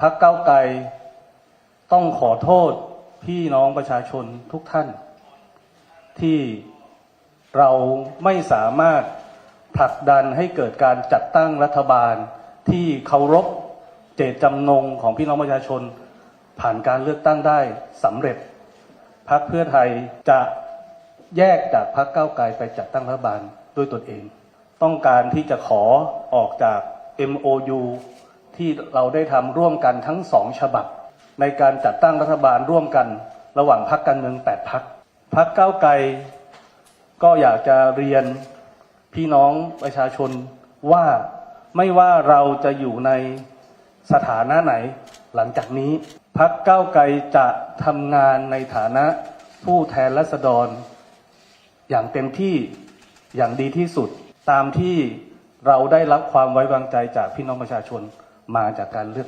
พักเก้าไกลต้องขอโทษพี่น้องประชาชนทุกท่าน ที่เราไม่สามารถผลักดันให้เกิดการจัดตั้งรัฐบาลที่เคารพเจตจำนงของพี่น้องประชาชน ผ่านการเลือกตั้งได้สำเร็จพักเพื่อไทยจะแยกจากพักเก้าไกลไปจัดตั้งรัฐบาลด้วยตนเอง ต้องการที่จะขอออกจาก MOU ที่เราได้ทำร่วมกันทั้งสองฉบับ ในการจัดตั้งรัฐบาลร่วมกันระหว่างพักการเมือง8พักพักเก้าวไกล ก็อยากจะเรียนพี่น้องประชาชนว่าไม่ว่าเราจะอยู่ในสถานะไหน หลังจากนี้พักเก้าวไกลจะทำงานในฐานะผู้แทนรัษฎร อย่างเต็มที่อย่างดีที่สุดตามที่เราได้รับความไว้วางใจจากพี่น้องประชาชน มาจากการเลือก